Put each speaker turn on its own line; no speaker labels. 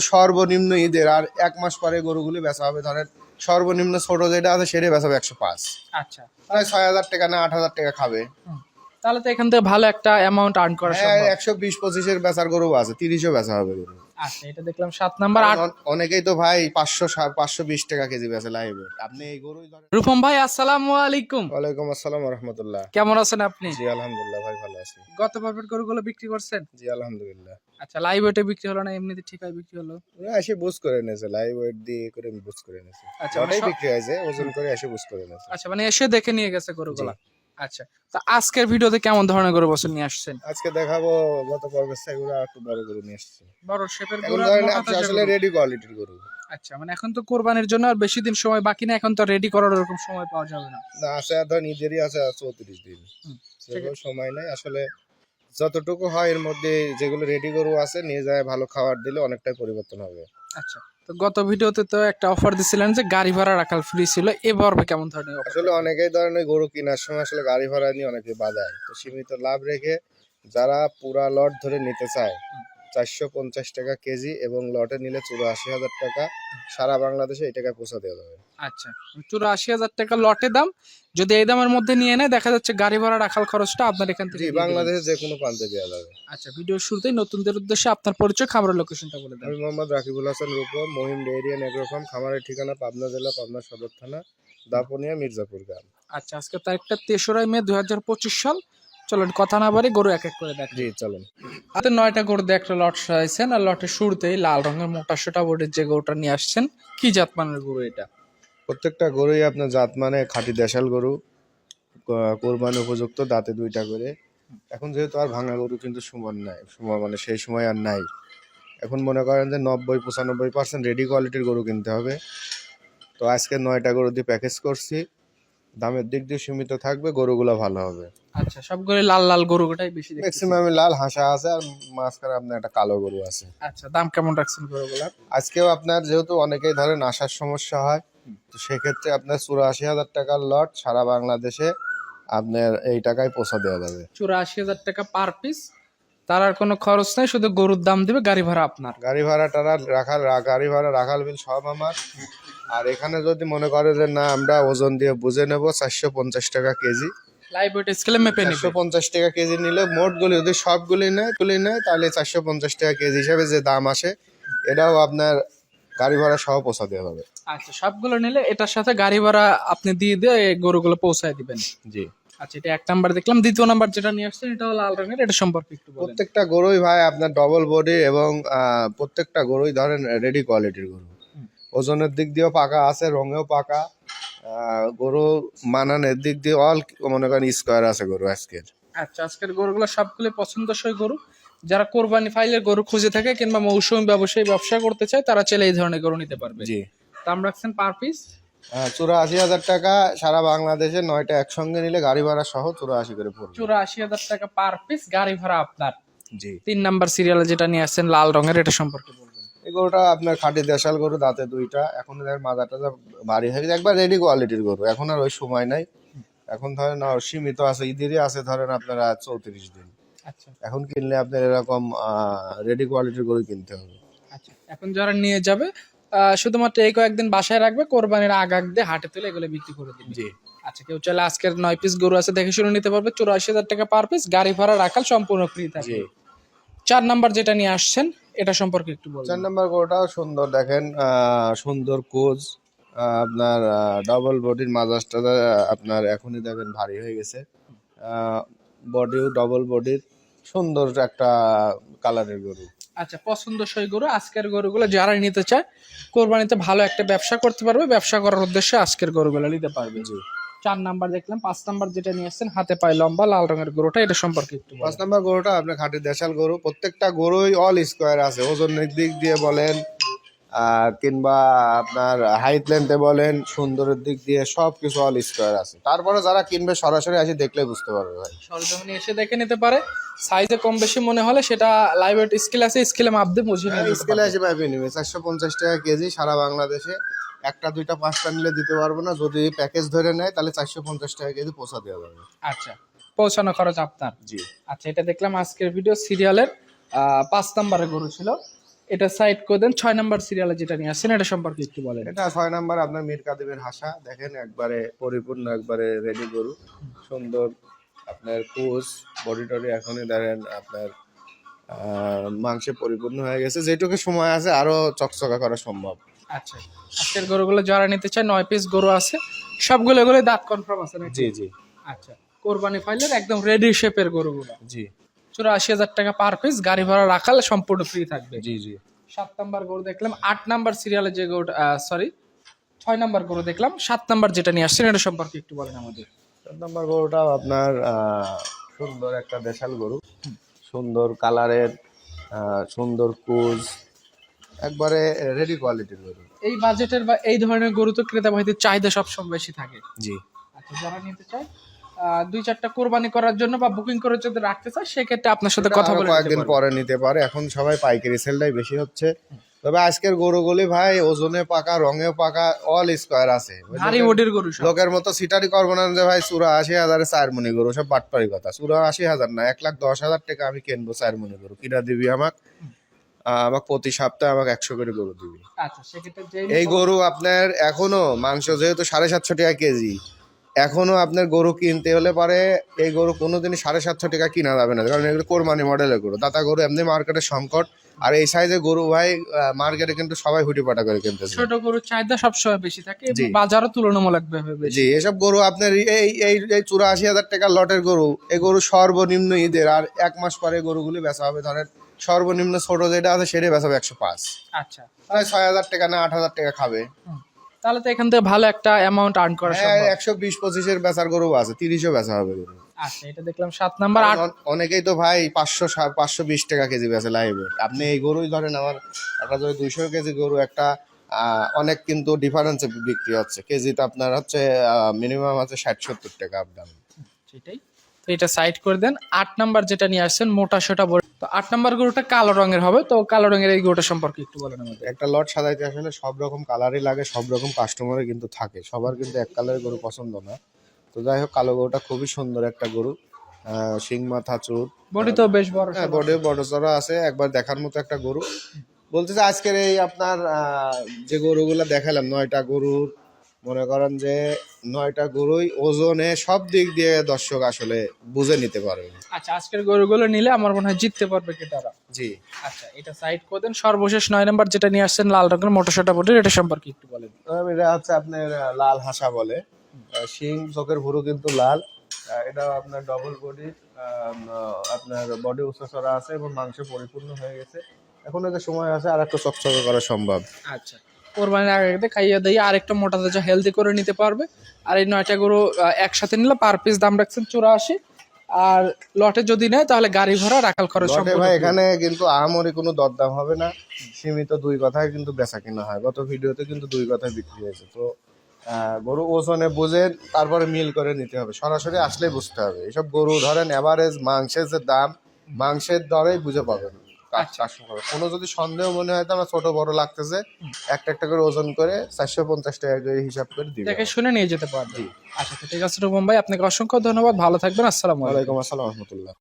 সর্বনিম্ন ঈদের আর এক মাস পরে গরুগুলি বেচা হবে। ধরেন সর্বনিম্ন ছোট যেটা আছে সেটাই বেচা হবে একশো পাঁচ।
আচ্ছা।
প্রায় ছয় হাজার টাকা না আট হাজার টাকা খাবে।
তাহলে তো এখান থেকে ভালো একটা অ্যামাউন্ট আর্ন করা
হ্যাঁ
সম্ভব।
একশো বিশ পঁচিশের বেচার গরু আছে তিরিশও বেচা হবে গরু।
আচ্ছা এটা দেখলাম সাত নাম্বার আট
অন- অনেকেই তো ভাই পাঁচশো পাঁচশো বিশ টাকা কেজি বেচে লাইভ আপনি এই গরুই ধরেন।
রূপম ভাই আসসালামু আলাইকুম।
ওয়ালাইকুম আসসালাম রহমতুল্লাহ
কেমন আছেন আপনি?
জি আলহামদুলিল্লাহ ভাই ভালো আছি।
গত পর্বের গরুগুলো বিক্রি করছেন?
জি আলহামদুলিল্লাহ।
আচ্ছা লাইভ ওয়েটে বিক্রি হলো না এমনিতে ঠিক হয় বিক্রি হলো?
ওরা এসে বুঝ করে নিয়েছে লাইভ ওয়েট দিয়ে করে বুঝ করে নিয়েছে
আচ্ছা,
ওটাই
মানে
বিক্রি হয়েছে ওজন করে এসে বুঝ করে নিয়েছে
আচ্ছা মানে এসে দেখে নিয়ে গেছে গরুগুলা। আচ্ছা তো আজকের ভিডিওতে কেমন ধরনের গরু বছর নিয়ে আসছেন?
আজকে দেখাবো গত পর্বের সাইগুলো একটু বড় গরু নিয়ে এসেছি
বড় শেপের গরু
আসলে রেডি কোয়ালিটির গরু।
আচ্ছা মানে এখন তো কোরবানির জন্য আর বেশি দিন সময় বাকি না এখন তো রেডি করার ওরকম সময় পাওয়া যাবে না।
না আছে আর ধরেন ঈদেরই আছে চৌত্রিশ দিন। সেরকম সময় নাই। আসলে যতটুকু হয় এর মধ্যে যেগুলো রেডি গরু আছে নিয়ে যায় ভালো খাবার দিলে অনেকটাই পরিবর্তন হবে।
আচ্ছা তো গত ভিডিওতে তো একটা অফার দিছিলেন যে গাড়ি ভাড়া রাখাল ফ্রি ছিল, এবার কেমন ধরনের
আসলে অনেকেই ধরনের গরু কেনার সময় আসলে গাড়ি ভাড়া নিয়ে অনেকে বাজায়। তো সীমিত লাভ রেখে যারা পুরা লট ধরে নিতে চায় চারশো পঞ্চাশ টাকা কেজি এবং লটে নিলে চুরাশি হাজার টাকা। সারা বাংলাদেশে এই টাকায় পৌঁছা দেওয়া যাবে।
আচ্ছা চুরাশি হাজার টাকা লটে দাম। যদি এই দামের মধ্যে নিয়ে নেয় দেখা যাচ্ছে গাড়ি ভাড়া রাখাল খরচটা আপনার এখান থেকে।
বাংলাদেশের যে কোনো প্রান্তে দেওয়া যাবে।
আচ্ছা ভিডিও শুরুতেই নতুনদের উদ্দেশ্যে আপনার পরিচয় খাবারের লোকেশনটা বলে দেন।
আমি Mohammad Rakibul Hasan Rupam Mahim dairy and agro farm খামারের ঠিকানা পাবনা জেলা পাবনা সদর থানা দাপনিয়া মির্জাপুর গ্রাম।
আচ্ছা আজকে তারিখটা তেসরাই মে দুই পঁচিশ সাল। চলুন কথা না বাড়ি গরু এক এক করে দেখ
জি চলেন।
হাতে নয়টা গরু দিয়ে একটা লট সাজাইছেন আর লটের শুরুতেই লাল রঙের মোটা সোটা বোর্ডের যে গরুটা নিয়ে আসছেন কি জাত মানের গরু এটা?
প্রত্যেকটা গরুই আপনার জাত মানে খাঁটি দেশাল গরু কোরবানি উপযুক্ত দাঁতে দুইটা করে। এখন যেহেতু আর ভাঙা গরু কিন্তু সমান নাই সময় মানে সেই সময় আর নাই। এখন মনে করেন যে নব্বই পঁচানব্বই পার্সেন্ট রেডি কোয়ালিটির গরু কিনতে হবে। তো আজকে নয়টা গরু দিয়ে প্যাকেজ করছি। দামের দিক দিয়ে সীমিত থাকবে গরুগুলো ভালো হবে।
আচ্ছা সবগুলো লাল লাল গরুটাই বেশি।
ম্যাক্সিমাম লাল হাসা আছে আর মাঝখানে আপনার একটা কালো গরু আছে।
আচ্ছা দাম কেমন রাখছেন গরুগুলার?
আজকেও আপনার যেহেতু অনেকেই ধরেন আসার সমস্যা হয় তো সেক্ষেত্রে আপনার চুরাশি হাজার টাকার লট সারা বাংলাদেশে আপনার এই টাকায় পৌঁছা দেওয়া যাবে।
চুরাশি হাজার টাকা পার পিস তার আর কোনো খরচ নাই শুধু গরুর দাম দিবে গাড়ি ভাড়া আপনার।
গাড়ি ভাড়া টাড়া রাখাল গাড়ি ভাড়া রাখাল বিল সব আমার। আর এখানে যদি মনে করে যে না আমরা ওজন দিয়ে বুঝে নেব চারশো পঞ্চাশ টাকা কেজি।
লাইভ ওয়েট স্কেলে মেপে নিবে।
টাকা কেজি নিলে মোটগুলি যদি সবগুলি নেয় তুলি নেয় তাহলে চারশো পঞ্চাশ টাকা কেজি হিসাবে যে দাম আসে এটাও আপনার গাড়ি ভাড়া সহ পৌঁছা দেওয়া হবে।
আচ্ছা সবগুলো নিলে এটার সাথে গাড়ি ভাড়া আপনি দিয়ে দিয়ে গরুগুলো পৌঁছায় দিবেন।
জি।
আচ্ছা এটা এক নাম্বার দেখলাম। দ্বিতীয় নাম্বার যেটা নিয়ে আসছেন এটা হলো লাল রঙের এটা সম্পর্কে একটু
প্রত্যেকটা গরুই ভাই আপনার ডবল বডি এবং প্রত্যেকটা গরুই ধরেন রেডি কোয়ালিটির গরু। ওজনের দিক দিয়েও পাকা আছে রঙেও পাকা। গরু মানানের দিক দিয়ে অল মনে করেন স্কোয়ার আছে গরু আজকের।
আচ্ছা আজকের গরুগুলো সবগুলো পছন্দসই গরু। যারা কোরবানি ফাইলের গরু খুঁজে থাকে কিংবা মৌসুমী ব্যবসায়ী ব্যবসা করতে চায় তারা চাইলে এই ধরনের গরু নিতে পারবে।
জি।
দাম রাখছেন পার পিস
চুরাশি হাজার টাকা সারা বাংলাদেশে নয়টা একসঙ্গে নিলে গাড়ি ভাড়া সহ চুরাশি করে পড়বে।
চুরাশি হাজার টাকা পার পিস গাড়ি ভাড়া আপনার।
জি।
তিন নাম্বার সিরিয়ালে যেটা নিয়ে আসছেন লাল রঙের এটা সম্পর্কে
এই গরুটা আপনার খাঁটি দেশাল গরু দাঁতে দুইটা। এখন এর মাথা টাজা ভারী হয়ে গেছে একবার রেডি কোয়ালিটির গরু। এখন আর ওই সময় নাই। এখন ধরেন সীমিত আছে ঈদেরই আছে ধরেন আপনারা চৌত্রিশ দিন।
আচ্ছা।
এখন কিনলে আপনার এরকম রেডি কোয়ালিটির গরু কিনতে হবে।
আচ্ছা। এখন যারা নিয়ে যাবে শুধুমাত্র এই কয়েকদিন বাসায় রাখবে কোরবানির আগ আগ দিয়ে হাটে তুলে এগুলো বিক্রি করে দিবে।
জি।
আচ্ছা কেউ চাইলে আজকের নয় পিস গরু আছে দেখে শুনে নিতে পারবে চুরাশি হাজার টাকা পার পিস গাড়ি ভাড়া রাখাল সম্পূর্ণ ফ্রি
জি।
থাকবে চার নাম্বার যেটা নিয়ে আসছেন এটা সম্পর্কে একটু
বলুন
চার
নম্বর গরুটাও সুন্দর দেখেন সুন্দর আহ, আপনার ডবল বডির মাজাজটা আপনার এখনই দেখেন ভারী হয়ে গেছে। বডিও ডবল বডির সুন্দর একটা কালারের গরু।
আচ্ছা পছন্দসই গরু আজকের গরুগুলো যারা নিতে চায় কোরবানিতে ভালো একটা ব্যবসা করতে পারবে ব্যবসা করার উদ্দেশ্যে আজকের গরুগুলো নিতে পারবে।
জি।
চার নাম্বার দেখলাম পাঁচ নাম্বার যেটা নিয়ে আসছেন হাতে পায়ে লম্বা লাল রঙের গরুটা এটা সম্পর্কে একটু
পাঁচ নাম্বার গরুটা আপনার খাঁটি দেশাল গরু প্রত্যেকটা গরুই অল স্কোয়ার আছে ওজনের দিক দিয়ে বলেন কিংবা আপনার হাইট লেন্থে বলেন সুন্দরের দিক দিয়ে সব কিছু অল স্কোয়ার আছে। তারপরে যারা কিনবে সরাসরি আসে দেখলে বুঝতে পারবে ভাই।
সরজমিনে এসে দেখে নিতে পারে। সাইজে কম বেশি মনে হলে সেটা লাইভ স্কেল আছে স্কেলে মাপ দিয়ে বুঝিয়ে নিতে
স্কেলে আসে পাইবে নিবে চারশো পঞ্চাশ টাকা কেজি সারা বাংলাদেশে। একটা দুইটা পাঁচটা নিলে দিতে পারব না। যদি প্যাকেজ ধরে নেয় তাহলে চারশো পঞ্চাশ টাকা কেজি পৌঁছা দেওয়া যাবে।
আচ্ছা পৌঁছানো খরচ আপনার?
জি।
আচ্ছা এটা দেখলাম আজকের ভিডিও সিরিয়ালের পাঁচ নাম্বারে গরু ছিল। এটা সাইড করে দেন ছয় নাম্বার সিরিয়ালে যেটা নিয়ে আসছেন এটা সম্পর্কে একটু বলেন।
এটা ছয় নাম্বার আপনার মীর কাদিমের হাসা। দেখেন একবারে পরিপূর্ণ একবারে রেডি গরু। সুন্দর আপনার কোচ বডি টডি এখনই ধরেন আপনার মাংসে পরিপূর্ণ হয়ে গেছে। যেটুকু সময় আছে আরও চকচকা করা সম্ভব।
আচ্ছা। আজকের গরুগুলো যারা নিতে চায় নয় পিস গরু আছে সবগুলো এগুলো দাঁত কনফার্ম আছে নাকি?
জি জি।
আচ্ছা। কোরবানি ফাইলের একদম রেডি শেপের গরুগুলো।
জি।
চুরাশি হাজার টাকা পার পিস গাড়ি ভাড়া রাখালে সম্পূর্ণ ফ্রি থাকবে।
জি জি।
সাত নাম্বার গরু দেখলাম আট নাম্বার সিরিয়ালে যে গরুটা সরি ছয় নাম্বার গরু দেখলাম সাত নাম্বার যেটা নিয়ে আসছেন এটা সম্পর্কে একটু বলেন আমাদের।
চার নম্বর গরুটা আপনার সুন্দর একটা দেশাল গরু। সুন্দর কালারের সুন্দর কুজ একবারে রেডি কোয়ালিটির গরু।
এই বাজেটের বা এই ধরনের গরু তো ক্রেতা ভাইদের চাহিদা সবসময় বেশি থাকে।
জি।
আচ্ছা যারা নিতে চায় দুই চারটা কোরবানি করার জন্য বা বুকিং করে যদি রাখতে চায় সেক্ষেত্রে আপনার সাথে কথা বলে
কয়েকদিন পরে নিতে পারে। এখন সবাই পাইকারি সেলটাই বেশি হচ্ছে। তবে আজকের গরুগুলি ভাই ওজনে পাকা রঙে পাকা অল স্কোয়ার আছে।
গরু
লোকের মতো সিটারি করব না যে ভাই চুরা আশি হাজারে চার মনি গরু সব বাটপারি কথা। চুরা আশি হাজার না এক লাখ দশ হাজার টাকা আমি কিনবো চার মনি গরু। কিনা দিবি আমাক? আমাকে প্রতি সপ্তাহে আমাকে একশো করে গরু দিবি।
আচ্ছা
এই গরু আপনার এখনও মাংস যেহেতু সাড়ে সাতশো টাকা কেজি এখনও আপনার গরু কিনতে হলে পারে এই গরু কোনোদিনই সাড়ে সাতশো টাকা কিনা যাবে না কারণ এগুলো কোরবানি মডেলের গরু। দাতা গরু এমনি মার্কেটের সংকট আর এই সাইজের গরু ভাই মার্কেটে কিন্তু সবাই হুটি পাটা করে কিনতেছে।
ছোট গরুর চাহিদা সবসময় বেশি থাকে বাজারও তুলনামূলকভাবে বেশি।
জি এসব গরু আপনার এই এই এই চুরাশি হাজার টাকার লটের গরু এই গরু সর্বনিম্ন ঈদের আর এক মাস পরে গরুগুলি বেচা হবে ধরেন সর্বনিম্ন ছোট যেটা আছে সেটাই বেচা হবে একশো পাঁচ।
আচ্ছা।
প্রায় ছয় হাজার টাকা না আট হাজার টাকা খাবে।
তাহলে তো এখান থেকে ভালো একটা অ্যামাউন্ট আর্ন করা
হ্যাঁ
সম্ভব।
একশো বিশ পঁচিশের বেচার গরু আছে তিরিশও বেচা হবে গরু।
আচ্ছা এটা দেখলাম সাত নাম্বার
অনেকেই তো ভাই পাঁচশো পাঁচশো বিশ টাকা কেজি বেচে লাইভ। আপনি এই গরুই ধরেন আমার একটা যদি দুইশো কেজি গরু একটা অনেক কিন্তু ডিফারেন্সে বিক্রি হচ্ছে। কেজিতে আপনার হচ্ছে মিনিমাম হচ্ছে ষাট সত্তর টাকা আপ
সেটাই। তো এটা সাইড করে দেন। আট নাম্বার যেটা নিয়ে আসছেন মোটা সোটা বড়। তো আট নাম্বার গরুটা কালো রঙের হবে। তো কালো রঙের এই গরুটা সম্পর্কে একটু বলেন আমাদের।
একটা লট সাজাইতে আসলে সব রকম কালারই লাগে সব রকম কাস্টমারই কিন্তু থাকে। সবার কিন্তু এক কালারের গরু পছন্দ না। তো যাই হোক কালো গরুটা খুবই সুন্দর একটা গরু। শিং মাথা চুট
বডি তো বেশ বড়
হ্যাঁ বডি বড় চড়া আছে। একবার দেখার মতো একটা গরু। বলতে যে আজকের এই আপনার যে গরুগুলো দেখালাম নয়টা গরুর মনে করেন যে নয়টা গরুই ওজনে সব দিক দিয়ে দর্শক আসলে বুঝে নিতে পারবে।
আচ্ছা আজকের গরুগুলো নিলে আমার মনে হয় জিততে পারবে কি ক্রেতারা।
জি।
আচ্ছা এটা সাইড করে দেন। সর্বশেষ নয় নাম্বার যেটা নিয়ে আসছেন লাল রঙের মোটা সোটা বডির এটা সম্পর্কে একটু বলেন।
এটা হচ্ছে আপনার লাল হাসা বলে। শিং চোখের ভুরু কিন্তু লাল। এটা আপনার ডবল বডি আপনার বডি উচ্চচড়া আছে এবং মাংস পরিপূর্ণ হয়ে গেছে। এখন এটা সময় আছে আর একটু চকচকে করা সম্ভব।
আচ্ছা। কোরবানির আগে আগে খাইয়ে দিয়ে আরেকটা মোটা তাজা হেলদি করে নিতে পারবে। আর এই নয়টা গরু একসাথে নিলে পার পিস দাম রাখছেন চুরাশি। আর লটে যদি নেয় তাহলে গাড়ি ভাড়া রাখাল খরচ
ভাই এখানে কিন্তু আহামরি কোনো দরদাম হবে না। সীমিত দুই কথায় কিন্তু বেচা কিনা হয়। গত ভিডিওতে কিন্তু দুই কথায় বিক্রি হয়েছে। তো গরু ওজনে বুঝে তারপরে মিল করে নিতে হবে। সরাসরি আসলে বুঝতে হবে। এসব গরু ধরেন এভারেজ মাংসের যে দাম মাংসের দরেই বুঝে পাবেন। কাজ- কাজ করে। কোনো যদি সন্দেহ মনে হয় তো আমরা ছোট বড় লাগতেছে একটা একটা করে ওজন করে চারশো পঞ্চাশ টাকা করে হিসাব করে দিই
দেখে শুনে নিয়ে যেতে পারবে। আচ্ছা ঠিক আছে রুমন ভাই আপনাকে অসংখ্য ধন্যবাদ। ভালো থাকবেন। আসসালামু আলাইকুম।
আসসালাম রহমতুল্লাহ।